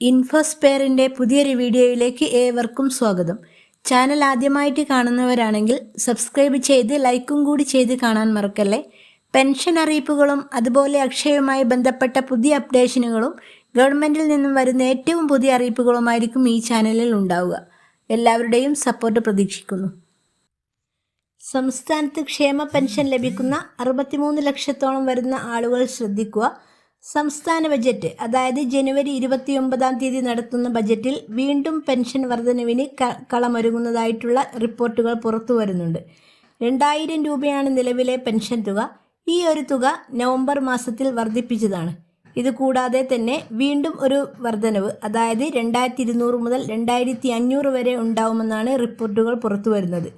ഇൻഫോസ്പെയറിന്റെ പുതിയൊരു വീഡിയോയിലേക്ക് ഏവർക്കും സ്വാഗതം. ചാനൽ ആദ്യമായിട്ട് കാണുന്നവരാണെങ്കിൽ സബ്സ്ക്രൈബ് ചെയ്ത് ലൈക്കും കൂടി ചെയ്ത് കാണാൻ മറക്കല്ലേ. പെൻഷൻ അറിയിപ്പുകളും അതുപോലെ അക്ഷയവുമായി ബന്ധപ്പെട്ട പുതിയ അപ്ഡേഷനുകളും ഗവൺമെന്റിൽ നിന്നും വരുന്ന ഏറ്റവും പുതിയ അറിയിപ്പുകളുമായിരിക്കും ഈ ചാനലിൽ ഉണ്ടാവുക. എല്ലാവരുടെയും സപ്പോർട്ട് പ്രതീക്ഷിക്കുന്നു. സംസ്ഥാനത്ത് ക്ഷേമ പെൻഷൻ ലഭിക്കുന്ന അറുപത്തിമൂന്ന് ലക്ഷത്തോളം വരുന്ന ആളുകൾ ശ്രദ്ധിക്കുക. സംസ്ഥാന ബജറ്റ് അതായത് ജനുവരി ഇരുപത്തിയൊമ്പതാം തീയതി നടത്തുന്ന ബജറ്റിൽ വീണ്ടും പെൻഷൻ വർധനവിന് കളമൊരുങ്ങുന്നതായിട്ടുള്ള റിപ്പോർട്ടുകൾ പുറത്തു വരുന്നുണ്ട്. രണ്ടായിരം രൂപയാണ് നിലവിലെ പെൻഷൻ തുക. ഈ ഒരു തുക നവംബർ മാസത്തിൽ വർദ്ധിപ്പിച്ചതാണ് ഇത് കൂടാതെ തന്നെ വീണ്ടും ഒരു വർധനവ് അതായത് രണ്ടായിരത്തി ഇരുന്നൂറ് മുതൽ രണ്ടായിരത്തി അഞ്ഞൂറ് വരെ ഉണ്ടാവുമെന്നാണ് റിപ്പോർട്ടുകൾ പുറത്തു വരുന്നത്.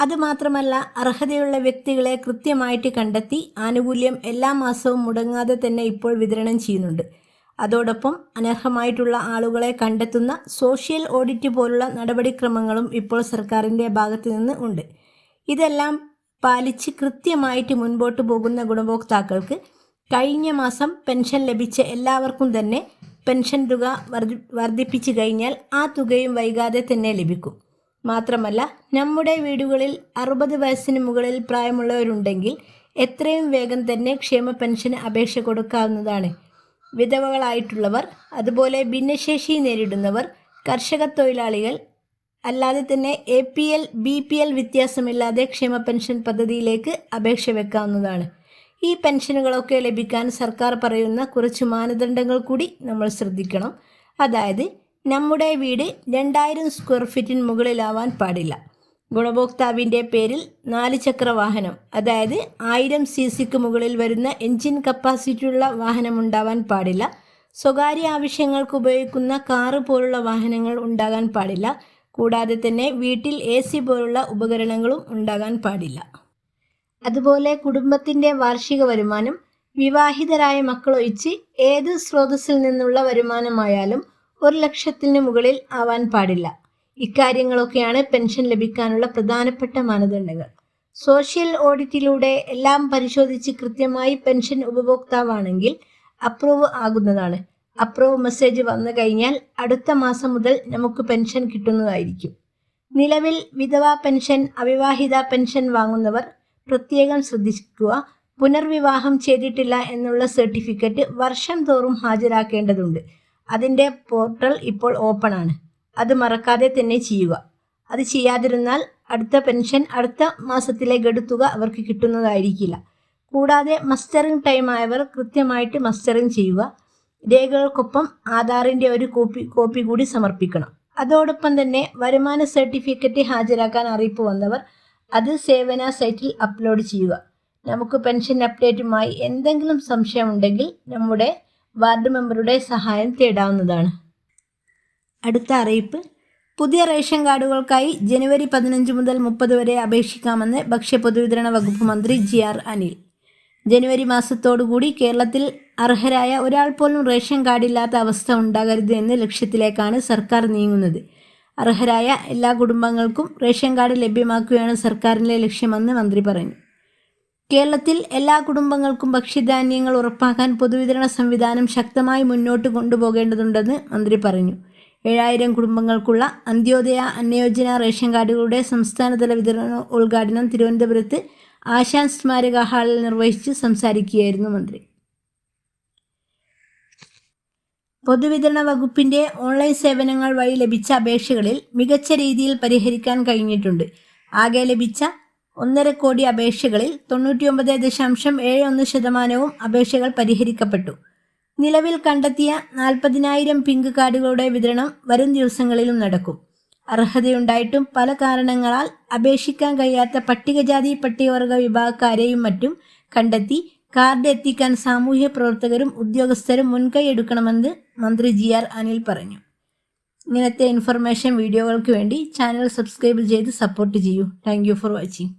അതുമാത്രമല്ല അർഹതയുള്ള വ്യക്തികളെ കൃത്യമായിട്ട് കണ്ടെത്തി ആനുകൂല്യം എല്ലാ മാസവും മുടങ്ങാതെ തന്നെ ഇപ്പോൾ വിതരണം ചെയ്യുന്നുണ്ട്. അതോടൊപ്പം അനർഹമായിട്ടുള്ള ആളുകളെ കണ്ടെത്തുന്ന സോഷ്യൽ ഓഡിറ്റ് പോലുള്ള നടപടിക്രമങ്ങളും ഇപ്പോൾ സർക്കാരിന്റെ ഭാഗത്ത് നിന്ന് ഉണ്ട്. ഇതെല്ലാം പാലിച്ച് കൃത്യമായിട്ട് മുൻപോട്ട് പോകുന്ന ഗുണഭോക്താക്കൾക്ക് കഴിഞ്ഞ മാസം പെൻഷൻ ലഭിച്ച എല്ലാവർക്കും തന്നെ പെൻഷൻ തുക വർദ്ധിപ്പിച്ചു കഴിഞ്ഞാൽ ആ തുകയും വൈകാതെ തന്നെ ലഭിക്കും. മാത്രമല്ല നമ്മുടെ വീടുകളിൽ അറുപത് വയസ്സിന് മുകളിൽ പ്രായമുള്ളവരുണ്ടെങ്കിൽ എത്രയും വേഗം തന്നെ ക്ഷേമ പെൻഷന് അപേക്ഷ കൊടുക്കാവുന്നതാണ്. വിധവകളായിട്ടുള്ളവർ അതുപോലെ ഭിന്നശേഷി നേരിടുന്നവർ കർഷക തൊഴിലാളികൾ അല്ലാതെ തന്നെ A P L B P L വ്യത്യാസമില്ലാതെ ക്ഷേമ പെൻഷൻ പദ്ധതിയിലേക്ക് അപേക്ഷ വെക്കാവുന്നതാണ്. ഈ പെൻഷനുകളൊക്കെ ലഭിക്കാൻ സർക്കാർ പറയുന്ന കുറച്ച് മാനദണ്ഡങ്ങൾ കൂടി നമ്മൾ ശ്രദ്ധിക്കണം. അതായത് നമ്മുടെ വീട് രണ്ടായിരം സ്ക്വയർ ഫീറ്റിന് മുകളിലാവാൻ പാടില്ല. ഗുണഭോക്താവിന്റെ പേരിൽ നാല് ചക്ര വാഹനം അതായത് ആയിരം സി സിക്ക് മുകളിൽ വരുന്ന എഞ്ചിൻ കപ്പാസിറ്റിയുള്ള വാഹനം ഉണ്ടാവാൻ പാടില്ല. സ്വകാര്യ ആവശ്യങ്ങൾക്ക് ഉപയോഗിക്കുന്ന കാറ് പോലുള്ള വാഹനങ്ങൾ ഉണ്ടാകാൻ പാടില്ല. കൂടാതെ തന്നെ വീട്ടിൽ എ സി പോലുള്ള ഉപകരണങ്ങളും ഉണ്ടാകാൻ പാടില്ല. അതുപോലെ കുടുംബത്തിന്റെ വാർഷിക വരുമാനം വിവാഹിതരായ മക്കളൊഴിച്ച് ഏത് സ്രോതസ്സിൽ നിന്നുള്ള വരുമാനമായാലും ഒരു ലക്ഷത്തിന് മുകളിൽ ആവാൻ പാടില്ല. ഇക്കാര്യങ്ങളൊക്കെയാണ് പെൻഷൻ ലഭിക്കാനുള്ള പ്രധാനപ്പെട്ട മാനദണ്ഡങ്ങൾ. സോഷ്യൽ ഓഡിറ്റിലൂടെ എല്ലാം പരിശോധിച്ച് കൃത്യമായി പെൻഷൻ ഉപഭോക്താവാണെങ്കിൽ അപ്രൂവ് ആകുന്നതാണ്. അപ്രൂവ് മെസ്സേജ് വന്നു കഴിഞ്ഞാൽ അടുത്ത മാസം മുതൽ നമുക്ക് പെൻഷൻ കിട്ടുന്നതായിരിക്കും. നിലവിൽ വിധവാ പെൻഷൻ അവിവാഹിത പെൻഷൻ വാങ്ങുന്നവർ പ്രത്യേകം ശ്രദ്ധിക്കുക. പുനർവിവാഹം ചെയ്തിട്ടില്ല എന്നുള്ള സർട്ടിഫിക്കറ്റ് വർഷം തോറും ഹാജരാക്കേണ്ടതുണ്ട്. അതിന്റെ പോർട്ടൽ ഇപ്പോൾ ഓപ്പൺ ആണ്. അത് മറക്കാതെ തന്നെ ചെയ്യുക. അത് ചെയ്യാതിരുന്നാൽ അടുത്ത പെൻഷൻ അടുത്ത മാസത്തിലെ ഗഡുത്തുക അവർക്ക് കിട്ടുന്നതായിരിക്കില്ല. കൂടാതെ മസ്റ്ററിംഗ് ടൈം ആയവർ കൃത്യമായിട്ട് മസ്റ്ററിംഗ് ചെയ്യുക. രേഖകൾക്കൊപ്പം ആധാറിന്റെ ഒരു കോപ്പി കോപ്പി കൂടി സമർപ്പിക്കണം. അതോടൊപ്പം തന്നെ വരുമാന സർട്ടിഫിക്കറ്റ് ഹാജരാക്കാൻ അറിയിപ്പ് വന്നവർ അത് സേവന സൈറ്റിൽ അപ്ലോഡ് ചെയ്യുക. നമുക്ക് പെൻഷൻ അപ്ഡേറ്റുമായി എന്തെങ്കിലും സംശയമുണ്ടെങ്കിൽ നമ്മുടെ വാർഡ് മെമ്പറുടെ സഹായം തേടാവുന്നതാണ്. അടുത്ത അറിയിപ്പ്. പുതിയ റേഷൻ കാർഡുകൾക്കായി ജനുവരി പതിനഞ്ച് മുതൽ മുപ്പത് വരെ അപേക്ഷിക്കാമെന്ന് ഭക്ഷ്യ പൊതുവിതരണ വകുപ്പ് മന്ത്രി ജി ആർ അനിൽ. ജനുവരി മാസത്തോടുകൂടി കേരളത്തിൽ അർഹരായ ഒരാൾ പോലും റേഷൻ കാർഡില്ലാത്ത അവസ്ഥ ഉണ്ടാകരുത് എന്ന ലക്ഷ്യത്തിലേക്കാണ് സർക്കാർ നീങ്ങുന്നത്. അർഹരായ എല്ലാ കുടുംബങ്ങൾക്കും റേഷൻ കാർഡ് ലഭ്യമാക്കുകയാണ് സർക്കാരിന്റെ ലക്ഷ്യമെന്ന് മന്ത്രി പറഞ്ഞു. കേരളത്തിൽ എല്ലാ കുടുംബങ്ങൾക്കും ഭക്ഷ്യധാന്യങ്ങൾ ഉറപ്പാക്കാൻ പൊതുവിതരണ സംവിധാനം ശക്തമായി മുന്നോട്ട് കൊണ്ടുപോകേണ്ടതുണ്ടെന്ന് മന്ത്രി പറഞ്ഞു. ഏഴായിരം കുടുംബങ്ങൾക്കുള്ള അന്ത്യോദയ അന്യോജന റേഷൻ കാർഡുകളുടെ സംസ്ഥാനതല വിതരണ ഉദ്ഘാടനം തിരുവനന്തപുരത്ത് ആശാൻ സ്മാരക ഹാളിൽ നിർവഹിച്ച് സംസാരിക്കുകയായിരുന്നു മന്ത്രി. പൊതുവിതരണ വകുപ്പിന്റെ ഓൺലൈൻ സേവനങ്ങൾ വഴി ലഭിച്ച അപേക്ഷകളിൽ മികച്ച രീതിയിൽ പരിഹരിക്കാൻ കഴിഞ്ഞിട്ടുണ്ട്. ആകെ ലഭിച്ച ഒന്നര കോടി അപേക്ഷകളിൽ തൊണ്ണൂറ്റിയൊമ്പത് ദശാംശം ഏഴ് ഒന്ന് ശതമാനവും അപേക്ഷകൾ പരിഹരിക്കപ്പെട്ടു. നിലവിൽ കണ്ടെത്തിയ നാൽപ്പതിനായിരം പിങ്ക് കാർഡുകളുടെ വിതരണം വരും ദിവസങ്ങളിലും നടക്കും. അർഹതയുണ്ടായിട്ടും പല കാരണങ്ങളാൽ അപേക്ഷിക്കാൻ കഴിയാത്ത പട്ടികജാതി പട്ടികവർഗ വിഭാഗക്കാരെയും മറ്റും കണ്ടെത്തി കാർഡ് എത്തിക്കാൻ സാമൂഹ്യ പ്രവർത്തകരും ഉദ്യോഗസ്ഥരും മുൻകൈ എടുക്കണമെന്ന് മന്ത്രി ജി ആർ അനിൽ പറഞ്ഞു. ഇങ്ങനത്തെ ഇൻഫർമേഷൻ വീഡിയോകൾക്ക് വേണ്ടി ചാനൽ സബ്സ്ക്രൈബ് ചെയ്ത് സപ്പോർട്ട് ചെയ്യൂ. Thank for watching